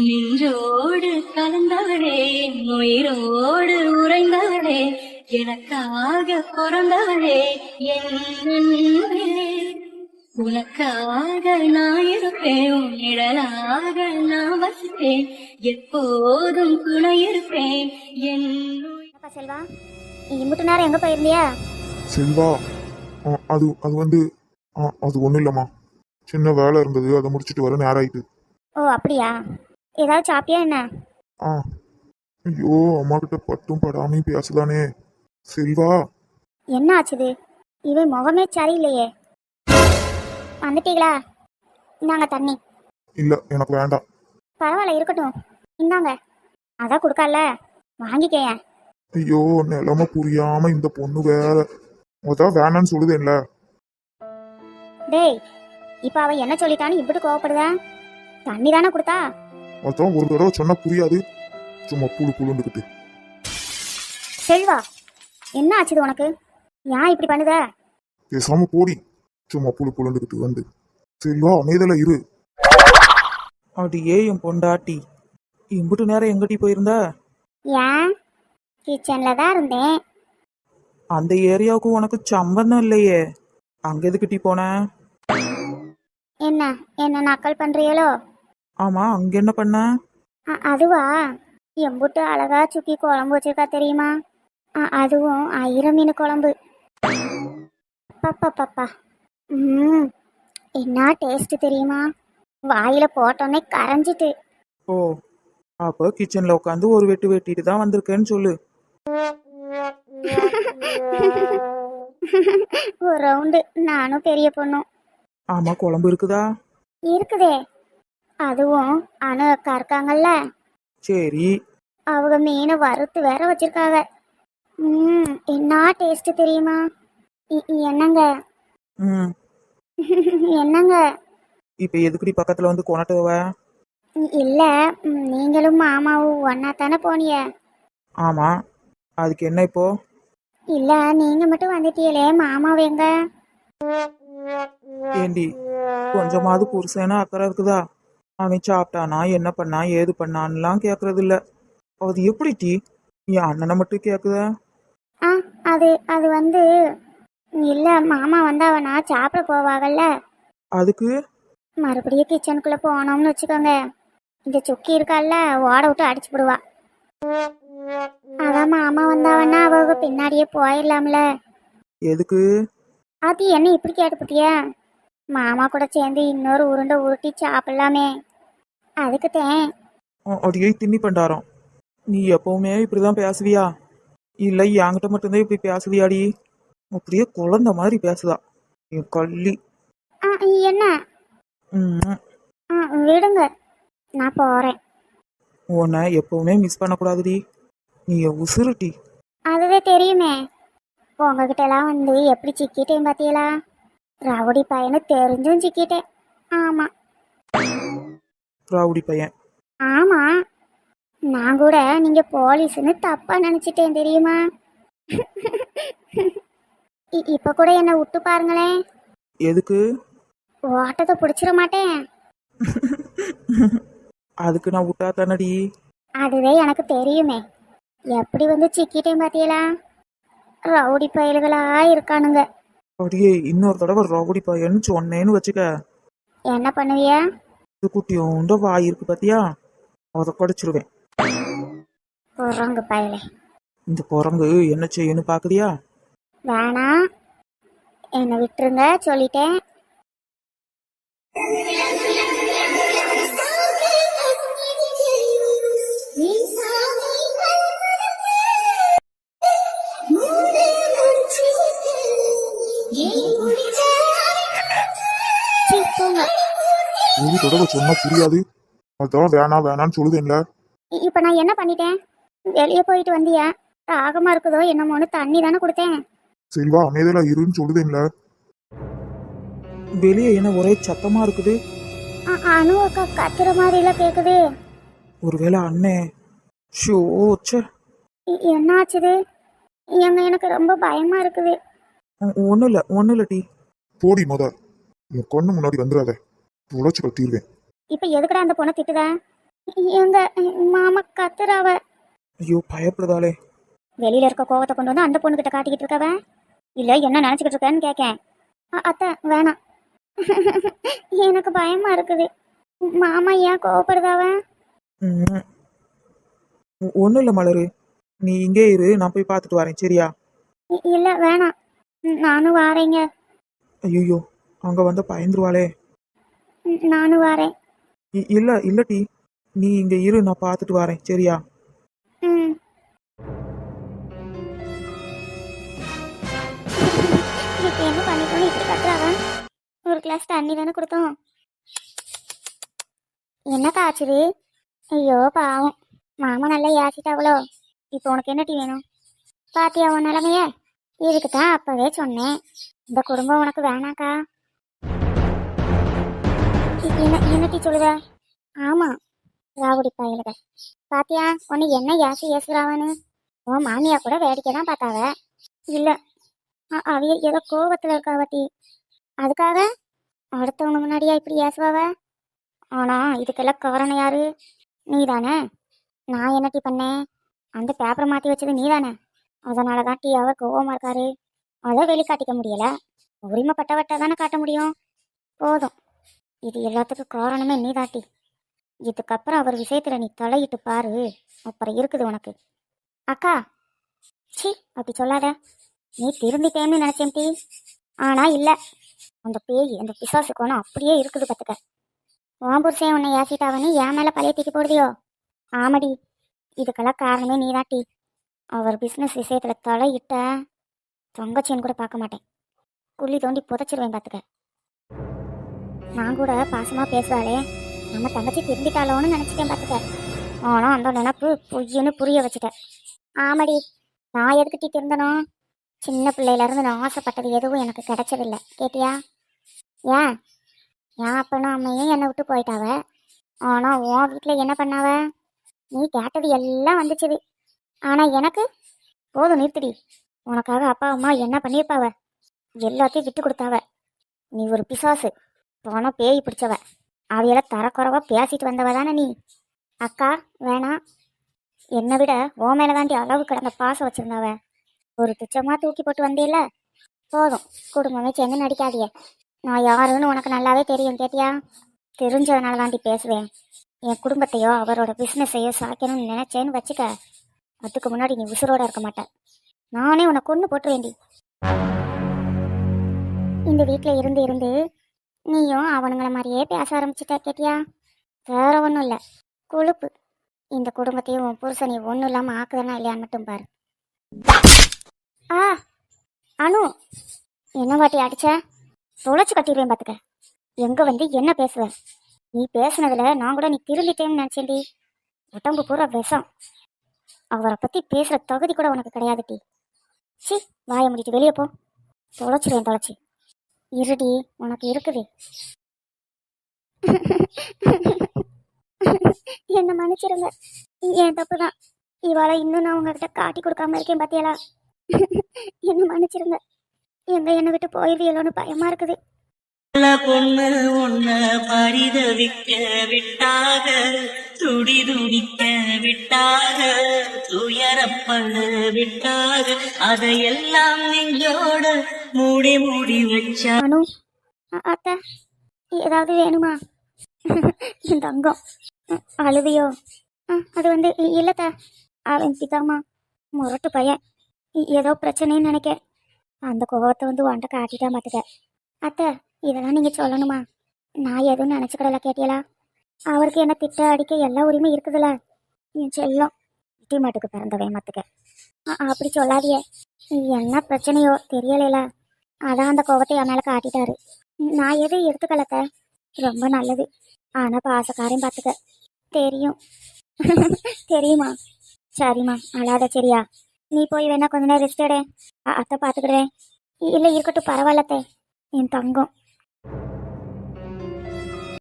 நின்றோடு கலந்தவளே உயிரோடு உறைந்தவளே எனக்காக பிறந்தவளே என் அன்பே. உனக்காக நான் இருப்பேன் உன் நிழலாக நான் வசிப்பேன் எப்போதும் துணை இருப்பேன் என் செல்வா இம்புட்டு நேரம் எங்கே போயிருந்தியா? செல்வா அது அது வந்து அது ஒன்றும் இல்லைம்மா. சின்ன வேலை இருந்தது அதை முடிச்சிட்டு வர நேரம் ஆயிட்டு. ஓ அப்படியா? ஏதாவது சாப்பிட்டியா என்ன? ஆ. ஐயோ அம்மா கிட்ட பட்டும் படாமையும் பேசலானே. செல்வா. என்ன ஆச்சுது? இவன் முகமே சரியில்லையே. வந்துட்டீங்களா? இந்தாங்க தண்ணி. இல்லை எனக்கு வேண்டாம். பரவாயில்ல இருக்கட்டும். இந்தாங்க. அதான் கொடுக்கல. வாங்கிக்கேன். ஐயோ நிலைமை புரியாம இந்த பொண்ணு வேற. அதான் வேணான்னு சொல்லுதேன்ல. டேய் இப்போ அவ என்ன சொல்லிட்டான்னு இப்படி கோவப்படுதா? தண்ணி தானே கொடுத்தா? அதான் ஒரு தடவை சொன்னா புரியாது. சும்மா புழு புழுண்டுக்கிட்டு செல்வா என்ன ஆச்சுது உனக்கு? ஏன் இப்படி பண்ணுத? பேசாம போடி. சும்மா புழு புழுண்டுக்கிட்டு வந்து. செல்வா அமைதல இரு. அடியே என் பொண்டாட்டி. இம்புட்டு நேரம் எங்கடி போயிருந்த? ஏன்? கிச்சனில் தான் இருந்தேன். அந்த ஏரியாவுக்கு உனக்கு சம்பந்தம் இல்லையே. அங்க எதுக்கிட்டி போன? என்ன என்ன நக்கல் பண்றீங்களோ? ஆமா அங்க என்ன பண்ண? அதுவா? எம்புட்டு அழகா சுக்கி குழம்பு வச்சிருக்கா தெரியுமா? அதுவும் ஐர மீன் குழம்பு. பப்பா பப்பா ம் என்ன டேஸ்ட் தெரியுமா? வாயில போட்டோன்னே கரைஞ்சிட்டு. ஓ அப்போ கிச்சன்ல உட்காந்து ஒரு வெட்டு வெட்டிட்டு தான் வந்திருக்கேன்னு சொல்லு. ஒரு ரவுண்டு நானும் பெரிய பொண்ணும். ஆமா குழம்பு இருக்குதா? இருக்குதே. அதுவும் அணு அக்கா இருக்காங்கல்ல? சரி. அவங்க மீனை வறுத்து வேற வச்சிருக்காங்க. ம் என்ன டேஸ்ட் தெரியுமா? இ- இ- என்னங்க? ம். என்னங்க? இப்ப எதுக்குடி பக்கத்துல வந்து கொணட்டுவ? இ- இல்ல ம், நீங்களும் மாமாவும் ஒன்னா தானே போனீங்க? ஆமா. அதுக்கு என்ன இப்போ? இல்ல நீங்க மட்டும் வந்துட்டீங்களே மாமாவை எங்க? ஏண்டி கொஞ்சமாவது புருஷனா அக்கறை இருக்குதா? அவன் சாப்பிட்டானா என்ன பண்ணா ஏது பண்ணான்லாம் கேக்குறது இல்ல அது எப்படி டீ? என் அண்ணனை மட்டும் கேக்குதா? ஆ அது அது வந்து இல்ல மாமா வந்தாவனா சாப்பிட போவாங்கல்ல அதுக்கு? மறுபடியும் கிச்சனுக்குள்ள போனோம்னு வச்சுக்கோங்க. இந்த சுக்கி இருக்கால்ல ஓட விட்டு அடிச்சு விடுவா அதான் மாமா வந்தாவன்னா அவங்க பின்னாடியே போயிடலாம்ல. எதுக்கு? அது என்ன இப்படி கேட்டுப்புட்டியா மாமா கூட சேர்ந்து இன்னொரு உருண்டை உருட்டி சாப்பிடலாமே. அதுக்குத்தேன். அ- அடியே திண்ணி பண்டாரம். நீ எப்பவுமே இப்படிதான் பேசுவியா? இல்ல என்கிட்ட மட்டும்தான் இப்படி பேசுவியாடி? அப்படியே குழந்தை மாதிரி பேசுதா. என் கள்ளி. ஆ என்ன? விடுங்க. நான் போறேன். உன்னை எப்பவுமே மிஸ் பண்ணக்கூடாதுடி. நீ உசுருட்டி. அதுவே தெரியுமே. உங்ககிட்ட எல்லாம் வந்து எப்படி சிக்கிட்டேன் பாத்தீங்களா? ரவுடி பையனு தெரிஞ்சும் சிக்கிட்டேன். ஆமா. ராவுடி பையன். ஆமா. நான் கூட நீங்க போலீஸ்னு தப்பா நினைச்சிட்டேன் தெரியுமா? இ- இப்ப கூட என்ன விட்டு பாருங்களேன். எதுக்கு? ஓட்டத்தை பிடிச்சிட மாட்டேன். அதுக்கு நான் விட்டா தானடி? அதுவே எனக்கு தெரியுமே. எப்படி வந்து சிக்கிட்டேன் பாத்தீங்களா ரவுடி பயல்களா இருக்கானுங்க. அடியே இன்னொரு தடவை ராவுடி பையன்னு சொன்னேன்னு வச்சுக்க. என்ன பண்ணுவிய? இது குட்டியோண்ட வாய் இருக்கு பாத்தியா? அதை கடிச்சிருவேன். குரங்கு பயலே. இந்த குரங்கு என்ன செய்யணும் பாக்குறியா? வேணாம் என்னை விட்டுருங்க சொல்லிட்டேன். ஒரு தடவை சொன்னா புரியாது. அதான் வேணாம் வேணான்னு சொல்லுதேன்ல. இப்ப நான் என்ன பண்ணிட்டேன்? வெளியே போயிட்டு வந்தியா? ராகமா இருக்குதோ என்னமோன்னு தண்ணி தானே கொடுத்தேன். செல்வா அமைதலா இருன்னு சொல்லுதேன்ல. வெளியே என்ன ஒரே சத்தமா இருக்குது? அ- அனு அக்கா கத்துற மாதிரிலாம் கேக்குது. ஒருவேளை அண்ணே ஷோ ச்சே. இ- என்ன ஆச்சுது எங்க எனக்கு ரொம்ப பயமா இருக்குது. ஒன்றும் இல்லை ஒன்றும் இல்லை டி. போடி முத. என் கண்ணு முன்னாடி வந்துடாத. உழைச்சு கட்டிடுவேன் இப்ப எதுக்குடா அந்த பொண்ணை திட்டுத? எங்க மாமா கத்துறாவ ஐயோ பயப்படுதாளே. வெளியில இருக்க கோவத்தை கொண்டு வந்து அந்த பொண்ணுகிட்ட காட்டிக்கிட்டு இருக்கவ? இல்ல என்ன நினைச்சுக்கிட்டு இருக்கேன்னு கேக்கேன். அத்தை வேணாம். எனக்கு பயமா இருக்குது. மாமா ஏன் கோவப்படுதாவ ஒன்றும் இல்லை மலரு. நீ இங்கே இரு நான் போய் பார்த்துட்டு வரேன் சரியா? இல்ல வேணாம். நானும் வாரேங்க. ஐயோ அங்கே வந்து பயந்துருவாளே. நானும் வாரேன். இ- இல்ல இல்லட்டி நீ இங்க இரு நான் பார்த்துட்டு வரேன் சரியா? என்ன பண்ணிட்டோன்னு இப்படி ஒரு கிளாஸ் தண்ணி தானே கொடுத்தோம். என்னக்கா ஆச்சுது? ஐயோ பாவம். மாமா நல்லா ஏசிட்டாவளோ இப்போ உனக்கு என்ன டீ வேணும்? பாத்தியா உன் நிலமைய? இதுக்கு தான் அப்பவே சொன்னேன். இந்த குடும்பம் உனக்கு வேணாக்கா. என்ன என்னட்டி சொல்லுத? ஆமா ராவுடி பயலுக. பாத்தியா உன்னை என்ன ஏசி ஏசுறாவன்னு உன் மாமியா கூட வேடிக்கை தான் பார்த்தாவ? இல்ல. அ- அவிய ஏதோ கோவத்துல இருக்காவட்டி அதுக்காக அடுத்தவங்க முன்னாடியா இப்படி ஏசுவாவ? ஆனா இதுக்கெல்லாம் காரணம் யாரு? நீ தானே நான் என்ன டீ பண்ணேன்? அந்த பேப்பரை மாற்றி வச்சது நீ தானே அதனால தான் டீ அவர் கோவமா இருக்காரு. அதை வெளிக்காட்டிக்க முடியல. உரிமைப்பட்டவட்ட தானே காட்ட முடியும்? போதும். இது எல்லாத்துக்கும் காரணமே நீ தாட்டி இதுக்கப்புறம் அவர் விஷயத்துல நீ தலையிட்டு பாரு. அப்புறம் இருக்குது உனக்கு. அக்கா! சி அப்படி சொல்லாத. நீ திரும்பிட்டேன்னு நினைச்சேன் டி. ஆனா இல்ல. அந்த பேய் அந்த பிசாசு கோணம் அப்படியே இருக்குது பத்துக்க. உன் புருஷன் உன்னை ஏசிட்டாவன்னு என் மேல பழைய தூக்கி போடுதியோ? ஆமாடி. இதுக்கெல்லாம் காரணமே நீ அவர் பிஸ்னஸ் விஷயத்துல தலையிட்ட தொங்கச்சின்னு கூட பார்க்க மாட்டேன். குள்ளி தோண்டி புதைச்சிருவேன் பார்த்துக்க நான் கூட பாசமாக பேசுவாளே நம்ம தங்கச்சி திரும்பிட்டாளோன்னு நினச்சிட்டேன் பார்த்துக்க ஆனால் அந்த நினப்பு பொய்யன்னு புரிய வச்சுட்டேன். ஆமாடி நான் எதுக்கு டீ சின்ன பிள்ளையிலேருந்து நான் ஆசைப்பட்டது எதுவும் எனக்கு கிடைச்சதில்லை. கேட்டியா? ஏன்? என் அப்பனும் அம்மையும் என்னை விட்டு போயிட்டாவ? ஆனால் உன் வீட்டில் என்ன பண்ணாவ? நீ கேட்டது எல்லாம் வந்துச்சுது. ஆனால் எனக்கு? போதும் நிறுத்திடி. உனக்காக அப்பா அம்மா என்ன பண்ணியிருப்பாவ? எல்லாத்தையும் விட்டு கொடுத்தாவ. நீ ஒரு பிசாசு. போனோ பேய் பிடிச்சவ. அவையெல்லாம் தரக்குறவா பேசிட்டு வந்தவ தானே நீ. அக்கா வேணாம் என்னை விட ஓ மேல தாண்டி அளவு கிடந்த பாசம் வச்சிருந்தவ. ஒரு துச்சமா தூக்கி போட்டு வந்தேல போதும். குடும்பமே சேர்ந்து நடிக்காதிய நான் யாருன்னு உனக்கு நல்லாவே தெரியும் கேட்டியா? தெரிஞ்சதுனால தாண்டி பேசுவேன். என் குடும்பத்தையோ அவரோட பிஸ்னஸையோ சாய்க்கணும்னு நினைச்சேன்னு வச்சுக்க. அதுக்கு முன்னாடி நீ உசுரோட இருக்க மாட்ட. நானே உன்னை கொண்டு போட்டுருவேண்டி இந்த வீட்டில் இருந்து இருந்து நீயும் அவனுங்கள மாதிரியே பேச ஆரம்பிச்சிட்ட கேட்டியா? வேற ஒன்றும் இல்லை. கொழுப்பு. இந்த குடும்பத்தையும் உன் புருஷனை ஒன்றும் இல்லாமல் ஆக்குதானா இல்லையான்னு மட்டும் பாரு. ஆ அனு என்ன வாட்டி அடிச்ச? தொலைச்சு கட்டிடுவேன் பார்த்துக்க எங்கே வந்து என்ன பேசுவ? நீ பேசுனதுல நான் கூட நீ திருந்திட்டேன்னு நினச்சேன்டி. உடம்பு பூரா விஷம். அவரை பற்றி பேசுகிற தகுதி கூட உனக்கு கிடையாது டி சி வாய முடிட்டு வெளியே போ. தொலைச்சிருவேன் தொலைச்சி. இருடி உனக்கு இருக்குது. என்ன மன்னிச்சிருங்க. என் தப்பு தான் இவாளை இன்னும் நான் உங்ககிட்ட காட்டி கொடுக்காம இருக்கேன் பாத்தியாளா? என்ன மன்னிச்சிருங்க. எங்க என்னை விட்டு போயிருவியலோன்னு பயமா இருக்குது. பொண்ணு உன்ன பரிதவிக்க விட்டாக துடி துடிக்க விட்டாக துயரப்பட விட்டாக அதையெல்லாம் நெஞ்சோட மூடி மூடி வச்சானு அத்தை ஏதாவது வேணுமா? என் தங்கம் அழுவியோ? அது வந்து இல்லத்த அவன் பிதாமா முரட்டு பையன். ஏதோ பிரச்சனைன்னு நினைக்க. அந்த கோபத்தை வந்து உன்ட்ட காட்டிட்டா மாட்டுக்க. அத்தை இதெல்லாம் நீங்கள் சொல்லணுமா? நான் எதுவும் நினச்சிக்கிடல கேட்டியலா? அவருக்கு என்ன திட்ட அடிக்க எல்லா உரிமை இருக்குதுல்ல என் செல்லம் இட்டி மாட்டுக்கு பிறந்த வேமத்துக்கு அப்படி சொல்லாதியே. என்ன பிரச்சனையோ தெரியலைல. அதான் அந்த கோவத்தை என் மேலே காட்டிட்டாரு. நான் எதுவும் எடுத்துக்கலத்த? ரொம்ப நல்லது. ஆனால் பாசக்காரையும் பார்த்துக்க தெரியும். தெரியுமா? சரிம்மா அழாத சரியா. நீ போய் வேணா கொஞ்ச நேரம் ரெஸ்ட் எடு. அத்தை பார்த்துக்கிடுவேன் இல்லை இருக்கட்டும் பரவாயில்லத்தே. என் தங்கம்.